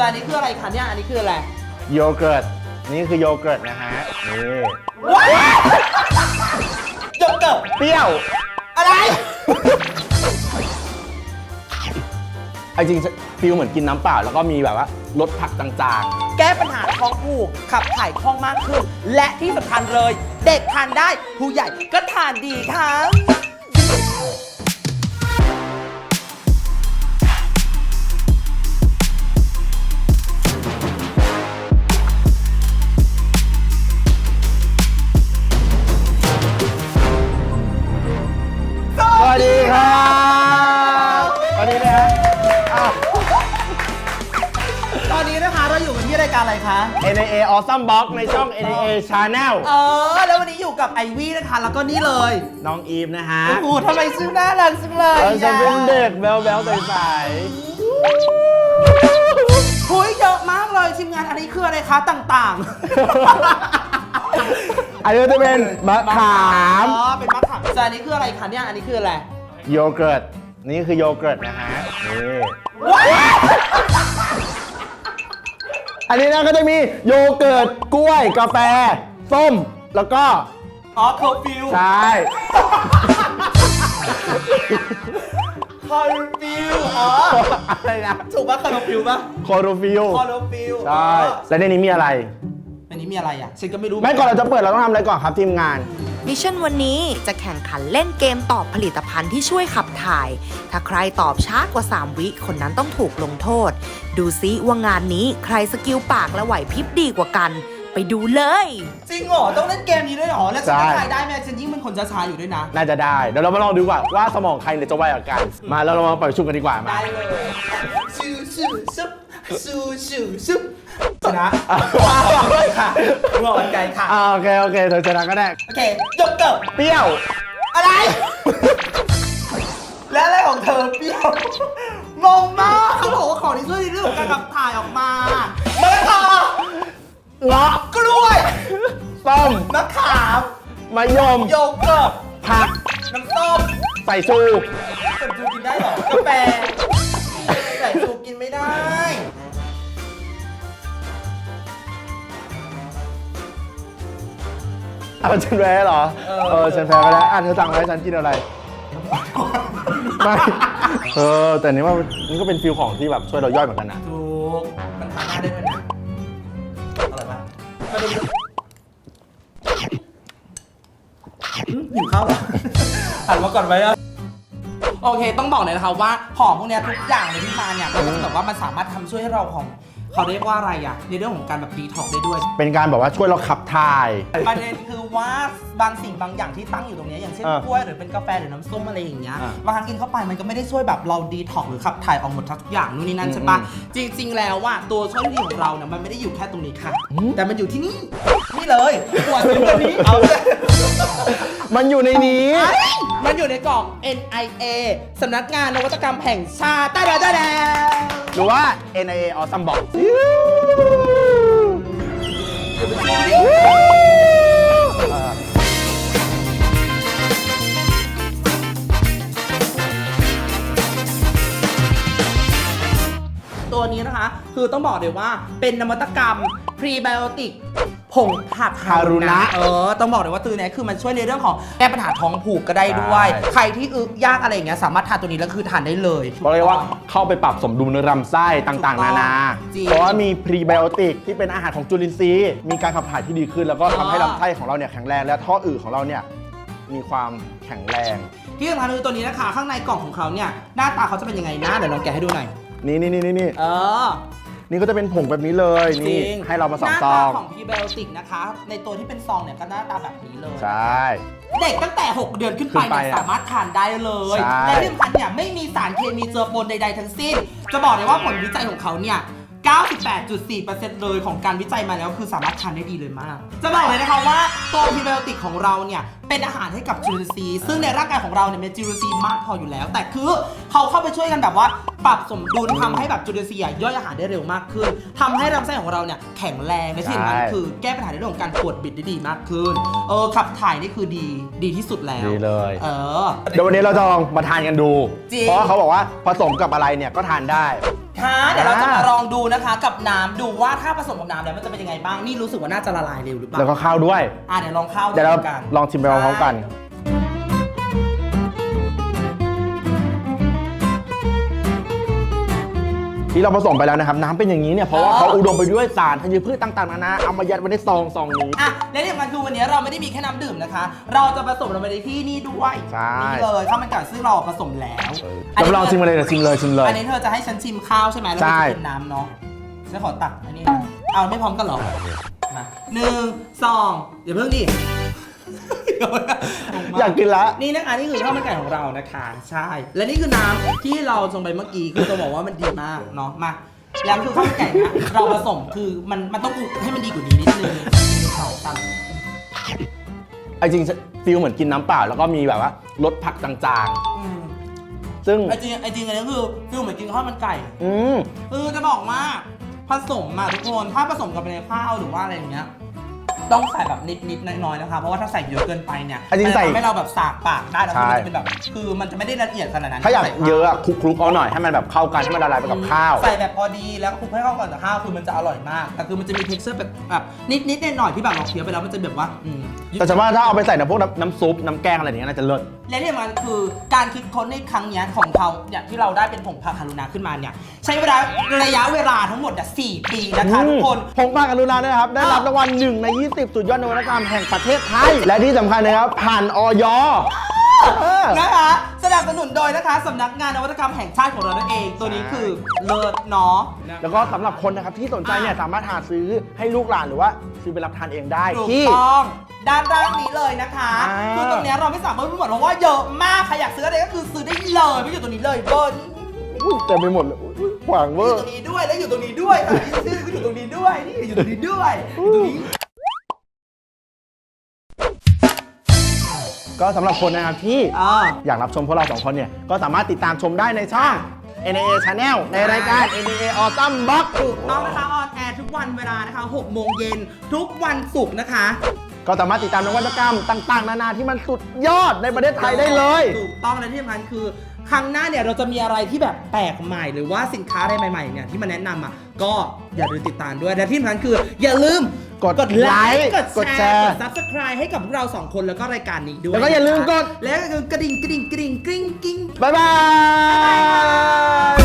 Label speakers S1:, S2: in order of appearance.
S1: ส่วนอันนี้คืออะไรคะเนี่ย อันนี้คืออะไร
S2: โยเกิร์ต นี่คือโยเกิร์ตนะฮะ นี่
S1: ว้ายโยเกิร์ต
S2: เปรี้ยว
S1: อะไร
S2: ไอ้จริงฟิลเหมือนกินน้ำเปล่า แล้วก็มีแบบว่ารสผักจาง
S1: แก้ปัญหาท้องผูกขับถ่ายคล่องมากขึ้น และที่สำคัญเลย เด็กทานได้ผู้ใหญ่ก็ทานดีค่ะ
S2: อ
S1: ยู่กันที่รายการอะไรคะ
S2: NAA Awesome Box ในช่อง NAA Channel
S1: เออ แล้ววันนี้อยู่กับไอวี่นะคะ แล้วก็นี่เลย
S2: น้องอีฟนะฮะ
S1: โอ้โหทำไมชื่อน่ารักจังเลย
S2: เราจะเป็นเด็ก
S1: อะ
S2: แบ๊วๆใส
S1: หุยเยอะมากเลยทีมงานอันนี้คืออะไรคะต่าง
S2: ๆ อันนี้ก็จะเป็นมะ
S1: ๆ
S2: ขาม
S1: อ๋อเป็นมะขามแต่อันนี้คืออะไรคะเนี่ยอันนี้คืออะไร
S2: โยเกิร์ตนี่คือโยเกิร์ตนะฮะนี่
S1: ว้าย
S2: อันนี้นะก็จะมีโยเกิร์ตกล้วย กาแฟ ส้ม แล้วก็
S1: อ๋อโคฟิล
S2: ใช่
S1: คอร์ฟิลอ๋อ
S2: อะไรนะ
S1: ถูกป่ะคอร์ฟิลป่ะ
S2: โคโรฟิล
S1: คอร์ฟิล
S2: ใช่แล้วในนี้มีอะไร
S1: อันนี้มีอะไรอะฉันก็ไม่รู้
S2: ไม่ก่อนเราจะเปิดเราต้องทำอะไรก่อนครับทีมงาน
S3: มิชชั่นวันนี้จะแข่งขันเล่นเกมตอบผลิตภัณฑ์ที่ช่วยขับถ่าย ถ้าใครตอบช้ากว่า 3 วิคนนั้นต้องถูกลงโทษ ดูซิว่างานนี้ใครสกิลปากและไหวพริบดีกว่ากัน ไปดูเลย
S1: จริงเหรอ ต้องเล่นเกมนี้ด้วยเหรอ แล้วฉันจะ
S2: ใช่
S1: ทายได้ไหมฉันยิ่งเป็นคนช้าๆอยู่ด้วยนะ
S2: น่าจะได้ เดี๋ยวเรามาลองดูว่าว่าสมองใครเนี่ยจะไวกว่ากัน มาแล้วเรามาปล่อยชุมกันดีกว่ามา
S1: ได้เลยชูชูซุป ชูชูซุปชนะ
S2: อะ
S1: ว้าวค่ะรอดไกลค่ะ
S2: อ่าโอเคโอเคเธอชนะก็ได้
S1: โอเคยกเกิบ
S2: เปรี้ยว
S1: อะไร และอะไรของเธอเปรี้ยวงงมากเขาบอกว่าของที่ช่วยในเรื่องของการขับถ่ายออกมามะละกอ
S2: เงาะ
S1: กล้วย
S2: ส้ม
S1: มะขาม
S2: มะยม
S1: โยเกิร์ต
S2: ผัก
S1: น้ำส้ม
S2: ใส่ชู
S1: ใส่ชูกินได้เหรอกาแฟ
S2: เอาฉันแพ้เหรอ
S1: เออ
S2: เออฉันแพ้ก็ได้อะเธอสั่งไว้ฉันกินอะไร ไม่เออแต่นี่ว่านี่ก็เป็นฟิลของที่แบบช่วยเราย่อยเหมือนกันนะ
S1: ถูกมันทานหน้าได้ด้วยนะอร่อยปะมาดูอืมหิวข้าวเหรอ หันมาก่อนไหมอะโอเค ต้องบอกเลยนะคะว่าของพวกเนี้ยทุกอย่างเลยที่มาเนี่ยมันก็จะแบบว่ามันสามารถทำช่วยให้เราของ เขาเรียกว่าอะไรอะในเรื่องของการแบบดีท็อกได้ด้วย
S2: เป็นการแบบว่าช่วยเราขับถ่าย
S1: ประเด็นคือว่าบางสิ่งบางอย่างที่ตั้งอยู่ตรงเนี้ยอย่างเช่น
S2: อะ
S1: กล้วยหรือเป็นกาแฟหรือน้ำส้มอะไรอย่างเงี้ย
S2: อะ
S1: บางครั้งกินเข้าไปมันก็ไม่ได้ช่วยแบบเราดีท็อกหรือขับถ่ายออกหมดทุกอย่างนู่นนี่นั่นใช่ปะ
S2: อืม
S1: จริง ๆ แล้วว่าตัวช่วยที่ดีของเราเนี่ยมันไม่ได้อยู่แค่ตรงนี้ค่ะ
S2: อืม
S1: แต่มันอยู่ที่นี่นี่เลยขวดเป็นตัวนี้เอาเลย
S2: มันอยู่ในนี้
S1: มันอยู่ในกล่อง NIA สำนักงานนวัตกรรมแห่งชาติตาดาดาดา
S2: หรือว่า NIA Awesome Box
S1: ตัวนี้นะคะ คือต้องบอกเลยว่าเป็นนวัตกรรมพรีไบโอติก ผงผัก
S2: ฮารุนะ
S1: เออต้องบอกเลยว่าตัวเนี้ยคือมันช่วยในเรื่องของแก้ปัญหาท้องผูกก็ได้ด้วย
S2: ใช่
S1: ใครที่อึยากอะไรอย่างเงี้ยสามารถทานตัวนี้แล้วคือทานได้เลย
S2: บอกเลยว่าเข้าไปปรับสมดุลในลำไส้ต่างๆ นานา
S1: จริง
S2: เพราะว่ามีพรีไบโอติกที่เป็นอาหารของจุลินทรีย์มีการขับถ่ายที่ดีขึ้น แล้วก็ทำให้
S1: อ๋อ
S2: ลำไส้ของเราเนี่ยแข็งแรงและท่ออืดของเราเนี่ยมีความแข็งแรง
S1: ที่สำคัญคือตัวนี้นะคะ ข้างในกล่องของเขาเนี่ยหน้าตาเขาจะเป็นยังไงนะเดี๋ยวลองแกะให้ดูหน่อย
S2: นี่นี่นี่นี่
S1: เออ
S2: นี่ก็จะเป็นผงแบบนี้เลย
S1: จ
S2: นี่
S1: ริง
S2: ให้เรามาสอง
S1: หน้า
S2: ซ
S1: ตา
S2: อง
S1: ของพรีไบโอติกนะคะ ในตัวที่เป็นซองเนี่ยก็หน้าตาแบบนี้เลย
S2: ใช่
S1: เด็กตั้งแต่ 6 เดือนขึ้นไป
S2: ขึ้นไป
S1: เนี่ย
S2: อะ
S1: สามารถทานได้เลย
S2: ใช่
S1: และที่สำคัญเนี่ยไม่มีสารเคมีเจือปนใด ๆ ทั้งสิ้น จะบอกเลยว่าผลวิจัยของเขาเนี่ย 98.4%เลยของการวิจัยมาแล้วคือสามารถทานได้ดีเลยมาก จะบอกเลยนะคะว่าตัวพรีไบโอติกของเราเนี่ย เป็นอาหารให้กับจุลินทรีย์ซึ่งในร่างกายของเราเนี่ยมีจุลินทรีย์มากพออยู่แล้ว แต่คือเขาเข้าไปช่วยกันแบบว่า ปรับสมดุลทำให้แบบจุลินทรีย์อะย่อยอาหารได้เร็วมากขึ้นทำให้ลำไส้ของเราเนี่ยแข็งแรงและที่สำคัญ
S2: ใช่
S1: คือแก้ปัญหาในเรื่องของการปวดบิดได้ดีมากขึ้นเออขับถ่ายนี่คือดีดีที่สุดแล้ว
S2: ดีเลย
S1: เออ
S2: เดี๋ยววันนี้เราจะลองมาทานกันดู
S1: จริง
S2: เพราะว่าเขาบอกว่าผสมกับอะไรเนี่ยก็ทานได้
S1: ค่ะเดี๋ยวเราจะมาลองดูนะคะ กับน้ำดูว่าถ้าผสมกับน้ำแล้วมันจะเป็นยังไงบ้างนี่รู้สึกว่าน่าจะละลายเร็วหรือเปล่า
S2: แล้วก็ข้าวด้วย
S1: อะเดี๋ยวลองเข้า
S2: เดี๋ยวเรา
S1: กัน
S2: ลองชิมไปพร้อมๆกัน ที่เราผสมไปแล้วนะครับ น้ำเป็นอย่างนี้เนี่ยเพราะว่าเขาอุดมไปด้วยสารธัญพืชต่างๆนานาเอามายัดไว้ในซองซองนี้
S1: อะและที่สำคัญคือวันนี้เราไม่ได้มีแค่น้ำดื่มนะคะ เราจะผสมลงไปในที่นี่ด้วย
S2: ใช่
S1: นี่เลยข้าวมันไก่ซึ่งเราผสมแล้ว
S2: เราลองชิมกันเลยเดี๋ยวชิมเลยชิมเลย
S1: อันนี้เธอจะให้ฉันชิมข้าวใช่ไหมแล้ว
S2: ใช่
S1: เราจะกินน้ำเนาะฉันขอตักอันนี้นะเอาไม่พร้อมกันเหรอมาหนึ่งสองเดี๋ยวเพิ่งดิ
S2: อยากกินละ
S1: นี่นะคะนี่คือข้าวมันไก่ของเรานะคะ ใช่ และนี่คือน้ำที่เราจงไปเมื่อกี้คือจะบอกว่ามันดีมากเนาะมาแล้วคือข้าวมันไก่นะเราผสมคือมันมันต้องให้มันดีกว่านี้นิดนึงสองสาม
S2: ไอ้จริงฟิลเหมือนกินน้ำเปล่าแล้วก็มีแบบว่ารสผักจาง
S1: อืม
S2: ๆซึ่ง
S1: ไอจริงไอจริงอันนี้คือฟิลเหมือนกินข้าวมันไก่
S2: อืม
S1: คือจะบอกว่าผสมมาทุกคนถ้าผสมกับในข้าวหรือว่าอะไรอย่างเงี้ย ต้องใส่แบบนิดนิดๆน้อยๆนะคะเพราะว่าถ้าใส่เยอะเกินไปเนี่ย
S2: อันนี้
S1: มัจะ
S2: ใส่
S1: ทำให้เราแบบสากปากได้แล้ว
S2: ใช่
S1: มันจะเป็นแบบ คือมันจะไม่ได้ละเอียดขนาดนั้น
S2: ถ้าอยาก
S1: ใส่ข้ว
S2: เยอะอะคลุกๆเอาหน่อยให้มันแบบเข้ากันให้มันละลายไปกับข้าว
S1: ใส่แบบพอดีแล้วคลุกให้เข้ากันกับข้าวคือมันจะอร่อยมาก แต่คือมันจะมี texture แบบแบบนิดนิดๆหน่อยๆที่แบบเราเคี้ยวไปแล้วมันจะแบบว่าอืม
S2: แต่ฉันว่าถ้าเอาไปใส่ในพวกน้ำน้ำซุปน้ำแกงอะไรอย่างเงี้ยน่าจะเลิศ
S1: และที่สำคัญคือการคิดค้นในครั้งเนี้ยของเขาเนี่ยที่เราได้เป็นผงผักคารุณาขึ้นมาเนี่ยใช้เวลาระยะเวลาทั้งหมดอะสี่ปีนะคะทุกคน
S2: ผงปลากรุณาด้วยนะครับ ได้รับรางวัลหนึ่งใน 20 สุดยอดนวัตกรรมแห่งประเทศไทย และที่สำคัญนะครับ ผ่านออยเออ
S1: นะคะสนับสนุนโดยนะคะสำนักงานนวัตกรรมแห่งชาติของเรานั่นเอง ตัวนี้คือเลิศเนาะ
S2: แล้วก็สำหรับคนนะครับที่สนใจเนี่ยสามารถหาซื้อให้ลูกหลานหรือว่าซื้อไปรับทานเองได้
S1: ถูก
S2: ที่
S1: ต้อง ด้านด้านนี้เลยนะคะ
S2: อ่า
S1: คือตรงเนี้ยเราไม่สามารถพูดหมดเพราะว่าเยอะมากใครอยากซื้ออะไรก็คือซื้อได้เลยไม่อยู่ตรงนี้เลยเบิร์น
S2: อุ๊ยเต็มไปหมดเลยอุ๊ยขวางเว
S1: อ
S2: อยู่ร์
S1: ตรงนี้ด้วยแล้วอยู่ตรงนี้ด้วยค่ะนี่ชื่อก็อยู่ตรงนี้ด้วยนี่อยู่ตรงนี้ด้วยอยู่ตรงนี้
S2: ก็สำหรับคนนะครับที่
S1: อ่า
S2: อยากรับชมพวกเราสองคนเนี่ย ก็สามารถติดตามชมได้ในช่อง NAA Channel ในรายการ NAA Awesome Box
S1: ถูกต้องนะคะออนแอร์ทุกวันเวลานะคะ6โมงเย็นทุกวันศุกร์นะคะ
S2: ก็สามารถติดตามนวัตกรรมต่างๆ นานาที่มันสุดยอดในประเทศไทยได้เลย
S1: ถูกต้องและที่สำคัญคือ ครั้งหน้าเนี่ยเราจะมีอะไรที่แบบแปลกใหม่ หรือว่าสินค้าอะไรใหม่ๆเนี่ยที่มาแนะนำอะก็อย่าลืมติดตามด้วยและที่สำคัญคือ อย่าลืม
S2: กด
S1: กดไลค์
S2: ไลค์
S1: กด
S2: กด
S1: แช
S2: แชร์
S1: ร์ กด subscribe ให้กับพวกเราสองคนแล้วก็รายการนี้ด้วย
S2: แล้วก็อย่าลืมกด
S1: และก็คือกระดิ่งกระดิ่งกระดิ่งกริ๊งกริ๊ง
S2: บ๊ายบาย